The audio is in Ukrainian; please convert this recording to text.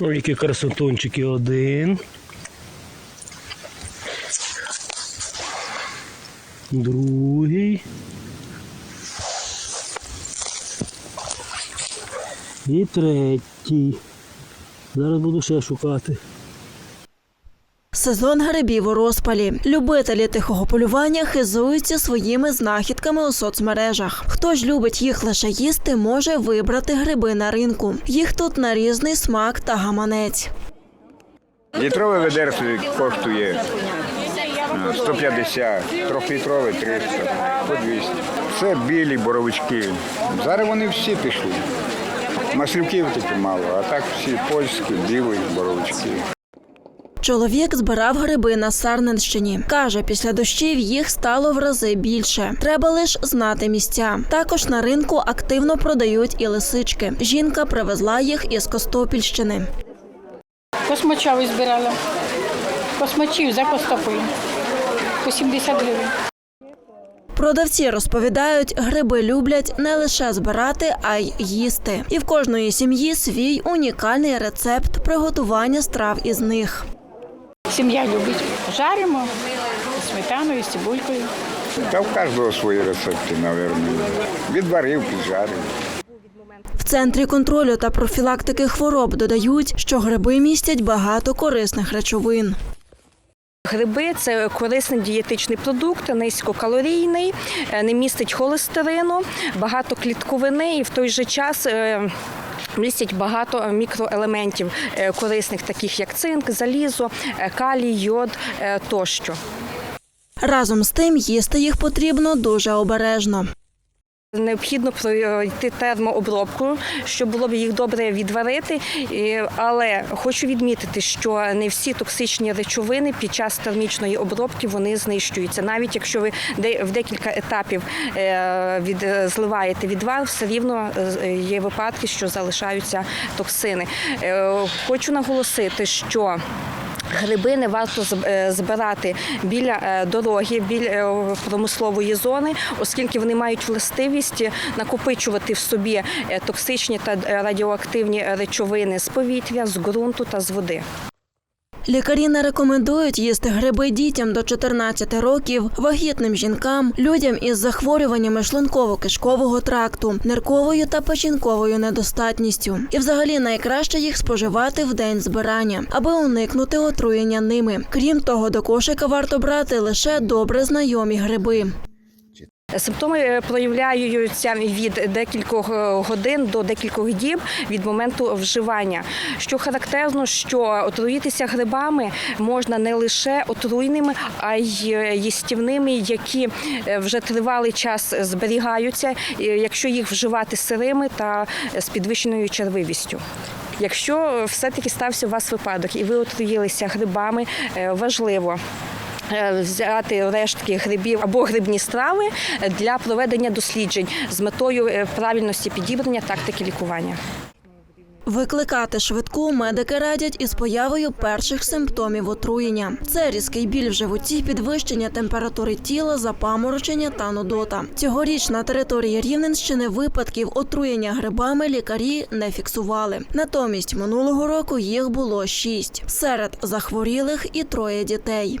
Ой, які красотончики один. Другий. І третій. Зараз буду ще шукати. Сезон грибів у розпалі. Любителі тихого полювання хизуються своїми знахідками у соцмережах. Хто ж любить їх лише їсти, може вибрати гриби на ринку. Їх тут на різний смак та гаманець. Літрове ведерце коштує е, 150, трьохлітрове 300, по 200. Це білі боровички. Зараз вони всі пішли. Маслюків таки мало, а так всі польські, білі боровички. Чоловік збирав гриби на Сарненщині. Каже, після дощів їх стало в рази більше. Треба лише знати місця. Також на ринку активно продають і лисички. Жінка привезла їх із Костопільщини. Космочовий збирала. Космочів за Костопою. По 70 гривень. Продавці розповідають, гриби люблять не лише збирати, а й їсти. І в кожної сім'ї свій унікальний рецепт приготування страв із них. Сім'я любить. Жаримо з сметаною, з цибулькою. Та в кожного свої рецепти, мабуть. Відварив, піджарив. В центрі контролю та профілактики хвороб додають, що гриби містять багато корисних речовин. Гриби це корисний дієтичний продукт, низькокалорійний, е, не містить холестерину, багато клітковини і в той же час. Містять багато мікроелементів е, корисних, таких як цинк, залізо, е, калій, йод е, тощо. Разом з тим їсти їх потрібно дуже обережно. Необхідно пройти термообробку, щоб було б їх добре відварити. Але хочу відмітити, що не всі токсичні речовини під час термічної обробки вони знищуються. Навіть якщо ви в декілька етапів е, від е, зливаєте відвар, все рівно е, є випадки, що залишаються токсини. Е, Хочу наголосити, що Гриби не варто з- е, збирати біля е, дороги, біля е, промислової зони, оскільки вони мають властивість накопичувати в собі токсичні та радіоактивні речовини з повітря, з ґрунту та з води. Лікарі не рекомендують їсти гриби дітям до 14 років, вагітним жінкам, людям із захворюваннями шлунково-кишкового тракту, нирковою та печінковою недостатністю. І взагалі найкраще їх споживати в день збирання, аби уникнути отруєння ними. Крім того, до кошика варто брати лише добре знайомі гриби. Симптоми е, проявляються від декількох е, годин до декількох діб від моменту вживання. Що характерно, що отруїтися грибами можна не лише отруйними, а й е, їстівними, які вже тривалий час зберігаються, якщо їх вживати сирими та з підвищеною червивістю. Якщо все-таки стався у вас випадок і ви отруїлися грибами, важливо взяти рештки грибів або грибні страви для проведення досліджень з метою е, правильності підібрання тактики лікування. Викликати швидку медики радять із появою перших симптомів отруєння. Це різкий біль в животі, підвищення температури тіла, запаморочення та нудота. Цьогоріч на території Рівненщини випадків отруєння грибами лікарі не фіксували. Натомість минулого року їх було шість. Серед захворілих і троє дітей.